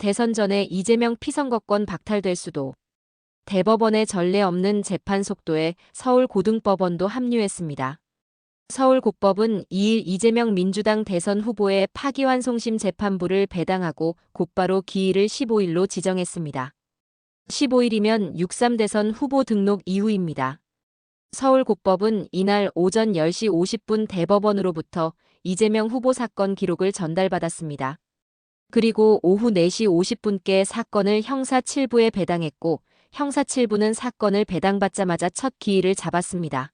대선 전에 이재명 피선거권 박탈될 수도. 대법원의 전례 없는 재판 속도에 서울고등법원도 합류했습니다. 서울고법은 2일 이재명 민주당 대선 후보의 파기환송심 재판부를 배당하고 곧바로 기일을 15일로 지정했습니다. 15일이면 6.3 대선 후보 등록 이후입니다. 서울고법은 이날 오전 10시 50분 대법원으로부터 이재명 후보 사건 기록을 전달받았습니다. 그리고 오후 4시 50분께 사건을 형사 7부에 배당했고 형사 7부는 사건을 배당받자마자 첫 기일을 잡았습니다.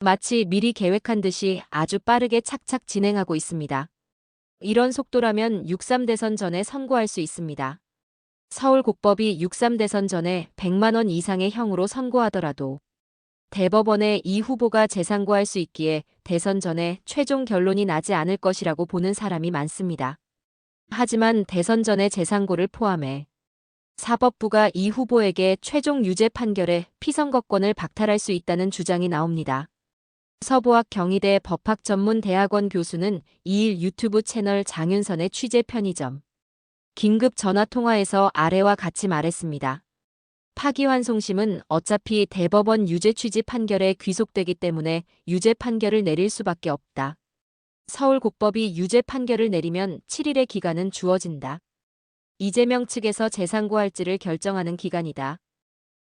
마치 미리 계획한 듯이 아주 빠르게 착착 진행하고 있습니다. 이런 속도라면 6.3 대선 전에 선고할 수 있습니다. 서울국법이 6.3 대선 전에 100만 원 이상의 형으로 선고하더라도 대법원에 이 후보가 재상고할 수 있기에 대선 전에 최종 결론이 나지 않을 것이라고 보는 사람이 많습니다. 하지만 대선 전에 재상고를 포함해 사법부가 이 후보에게 최종 유죄 판결에 피선거권을 박탈할 수 있다는 주장이 나옵니다. 서부학 경희대 법학전문대학원 교수는 2일 유튜브 채널 장윤선의 취재 편의점 긴급 전화 통화에서 아래와 같이 말했습니다. 파기환송심은 어차피 대법원 유죄 취지 판결에 귀속되기 때문에 유죄 판결을 내릴 수밖에 없다. 서울국법이 유죄 판결을 내리면 7일의 기간은 주어진다. 이재명 측에서 재상고할지를 결정하는 기간이다.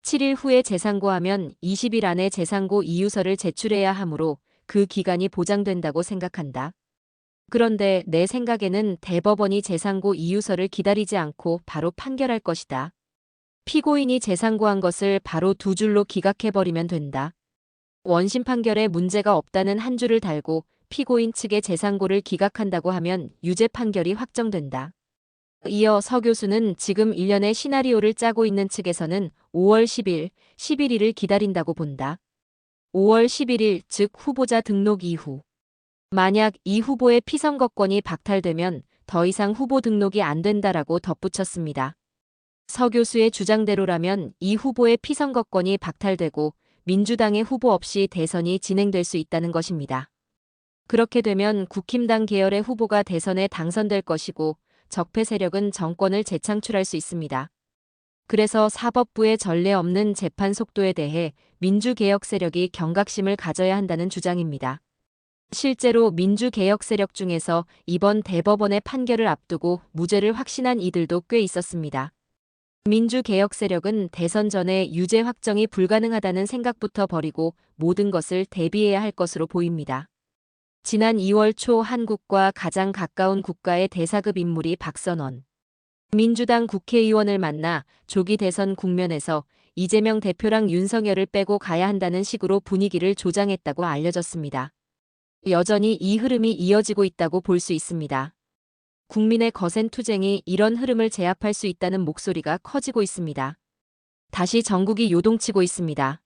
7일 후에 재상고하면 20일 안에 재상고 이유서를 제출해야 하므로 그 기간이 보장된다고 생각한다. 그런데 내 생각에는 대법원이 재상고 이유서를 기다리지 않고 바로 판결할 것이다. 피고인이 재상고한 것을 바로 두 줄로 기각해버리면 된다. 원심 판결에 문제가 없다는 한 줄을 달고 피고인 측의 재상고를 기각한다고 하면 유죄 판결이 확정된다. 이어 서 교수는 지금 일련의 시나리오를 짜고 있는 측에서는 5월 10일, 11일을 기다린다고 본다. 5월 11일, 즉 후보자 등록 이후. 만약 이 후보의 피선거권이 박탈되면 더 이상 후보 등록이 안 된다라고 덧붙였습니다. 서 교수의 주장대로라면 이 후보의 피선거권이 박탈되고 민주당의 후보 없이 대선이 진행될 수 있다는 것입니다. 그렇게 되면 국힘당 계열의 후보가 대선에 당선될 것이고 적폐 세력은 정권을 재창출할 수 있습니다. 그래서 사법부의 전례 없는 재판 속도에 대해 민주개혁 세력이 경각심을 가져야 한다는 주장입니다. 실제로 민주개혁 세력 중에서 이번 대법원의 판결을 앞두고 무죄를 확신한 이들도 꽤 있었습니다. 민주개혁 세력은 대선 전에 유죄 확정이 불가능하다는 생각부터 버리고 모든 것을 대비해야 할 것으로 보입니다. 지난 2월 초 한국과 가장 가까운 국가의 대사급 인물이 박선원. 민주당 국회의원을 만나 조기 대선 국면에서 이재명 대표랑 윤석열을 빼고 가야 한다는 식으로 분위기를 조장했다고 알려졌습니다. 여전히 이 흐름이 이어지고 있다고 볼 수 있습니다. 국민의 거센 투쟁이 이런 흐름을 제압할 수 있다는 목소리가 커지고 있습니다. 다시 전국이 요동치고 있습니다.